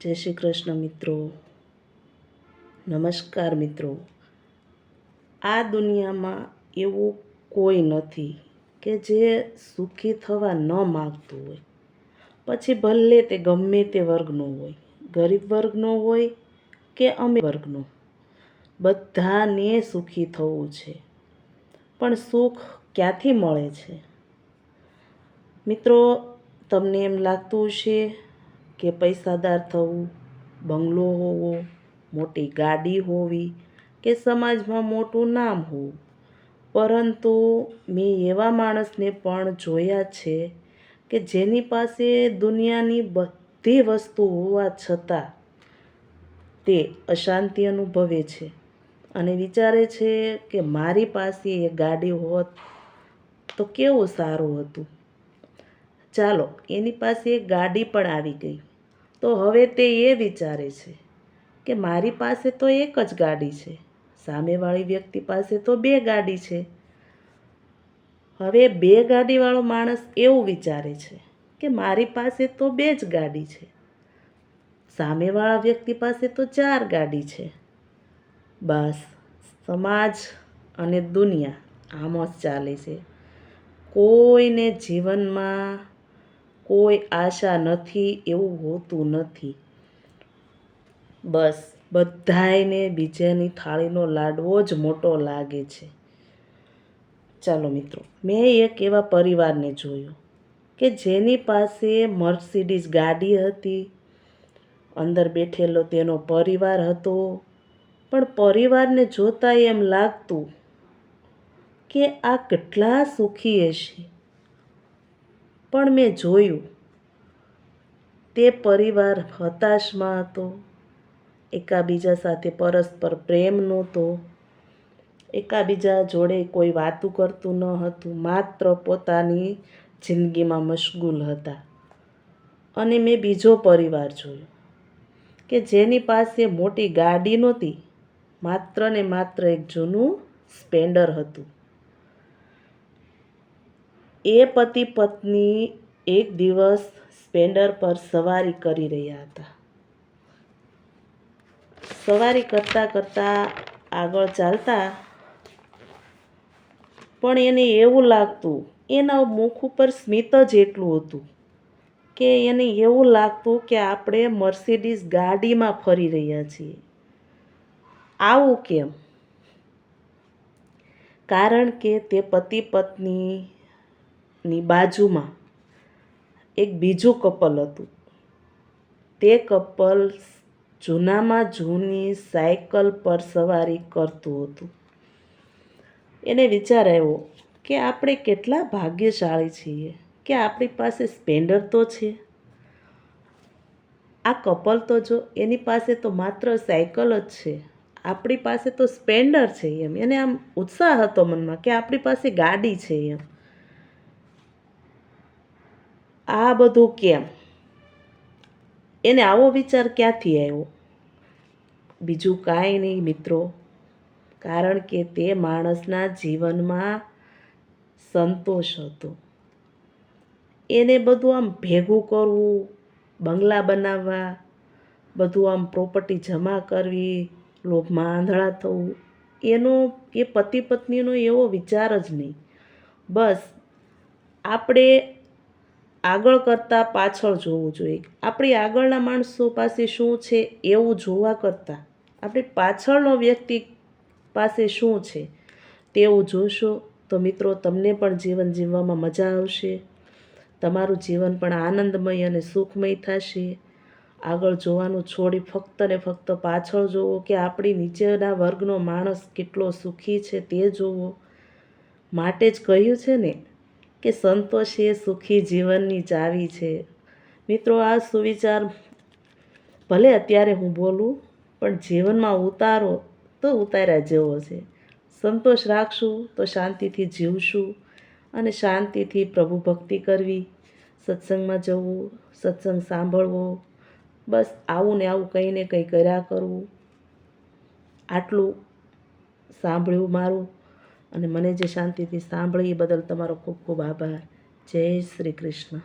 જય શ્રી કૃષ્ણ મિત્રો. નમસ્કાર મિત્રો. આ દુનિયામાં એવું કોઈ નથી કે જે સુખી થવા ન માગતું હોય. પછી ભલે તે ગમે તે વર્ગનો હોય, ગરીબ વર્ગનો હોય કે અમે વર્ગનો, બધાને સુખી થવું છે. પણ સુખ ક્યાંથી મળે છે? મિત્રો, તમને એમ લાગતું હશે કે પૈસાદાર થવું, બંગલો હોવો, મોટી ગાડી હોવી કે સમાજમાં મોટું નામ હોવું. પરંતુ મેં એવા માણસને પણ જોયા છે કે જેની પાસે દુનિયાની બધી વસ્તુ હોવા છતાં તે અશાંતિ અનુભવે છે અને વિચારે છે કે મારી પાસે એ ગાડી હોત તો કેવું સારું હતું. ચાલો, એની પાસે ગાડી પણ આવી ગઈ. તો હવે તે એ વિચારે છે કે મારી પાસે તો એક જ ગાડી છે. સામેવાળી વ્યક્તિ પાસે તો બે ગાડી છે. હવે બે ગાડીવાળો માણસ એવું વિચારે છે કે મારી પાસે તો બે જ ગાડી છે. સામેવાળા વ્યક્તિ પાસે તો ચાર ગાડી છે. બસ, સમાજ અને દુનિયા આમ જ ચાલે છે. કોઈને જીવનમાં કોઈ આશા નથી, એવું હોતું નથી. બસ, બધાયને બીજાની થાળીનો લાડવો જ મોટો લાગે છે. ચાલો મિત્રો, મેં એક એવા પરિવારને જોયો કે જેની પાસે મર્સિડીઝ ગાડી હતી. અંદર બેઠેલો તેનો પરિવાર હતો, પણ પરિવારને જોતાં એમ લાગતું કે આ કેટલા સુખી હશે. પણ મેં જોયું. તે પરિવાર હતાશમાં હતો. એકાબીજા સાથે પરસ્પર પ્રેમ નહોતો. એકાબીજા જોડે કોઈ વાતું કરતું ન હતું, માત્ર પોતાની જિંદગીમાં મશગુલ હતા. અને મેં બીજો પરિવાર જોયો, કે જેની પાસે મોટી ગાડી નહોતી, માત્ર ને માત્ર એક જૂનું સ્પેન્ડર હતું. એ પતિ પત્ની એક દિવસ સ્પેન્ડર પર સવારી કરી રહ્યા હતા. સવારી કરતાં કરતાં આગળ ચાલતા પણ એને એવું લાગતું, એના મુખ ઉપર સ્મિત જ એટલું હતું કે એને એવું લાગતું કે આપણે મર્સિડીઝ ગાડીમાં ફરી રહ્યા છીએ. આવું કેમ? કારણ કે તે પતિ પત્નીની બાજુમાં એક બીજું કપલ હતું. તે કપલ જૂનામાં જૂની સાયકલ પર સવારી કરતું હતું. એને વિચાર આવ્યો કે આપણે કેટલા ભાગ્યશાળી છીએ કે આપણી પાસે સ્પેન્ડર તો છે. આ કપલ તો જો એની પાસે તો માત્ર સાયકલ જ છે. આપણી પાસે તો સ્પેન્ડર છે એમ. એને આમ ઉત્સાહ હતો મનમાં કે આપણી પાસે ગાડી છે એમ. આ બધું કેમ? એને આવો વિચાર ક્યાંથી આવ્યો? બીજું કાંઈ નહીં મિત્રો, કારણ કે તે માણસના જીવનમાં સંતોષ હતો. એને બધું આમ ભેગું કરવું, બંગલા બનાવવા, બધું આમ પ્રોપર્ટી જમા કરવી, લોભમાં આંધળા થવું, એનો, એ પતિ પત્નીનો એવો વિચાર જ નહીં. બસ, આપણે આગળ કરતાં પાછળ જોવું જોઈએ. આપણી આગળના માણસો પાસે શું છે એવું જોવા કરતાં. આપણી પાછળનો વ્યક્તિ પાસે શું છે તેવું જોશો તો મિત્રો તમને પણ જીવન જીવવામાં મજા આવશે. તમારું જીવન પણ આનંદમય અને સુખમય થશે. આગળ જોવાનું છોડી ફક્ત ને ફક્ત પાછળ જોવો કે આપણી નીચેના વર્ગનો માણસ કેટલો સુખી છે તે જોવો. માટે જ કહ્યું છે ને કે સંતોષ એ સુખી જીવનની ચાવી છે. મિત્રો, આ સુવિચાર ભલે અત્યારે હું બોલું, પણ જીવનમાં ઉતારો તો ઉતાર્યા જેવો છે. સંતોષ રાખશું તો શાંતિથી જીવશું અને શાંતિથી પ્રભુ ભક્તિ કરવી, સત્સંગમાં જવું, સત્સંગ સાંભળવો, બસ આવું ને આવું કંઈ ને કંઈ કર્યા કરવું. આટલું સાંભળ્યું મારું. અને મને જે શાંતિથી સાંભળી એ બદલ તમારો ખૂબ ખૂબ આભાર. જય શ્રી કૃષ્ણ.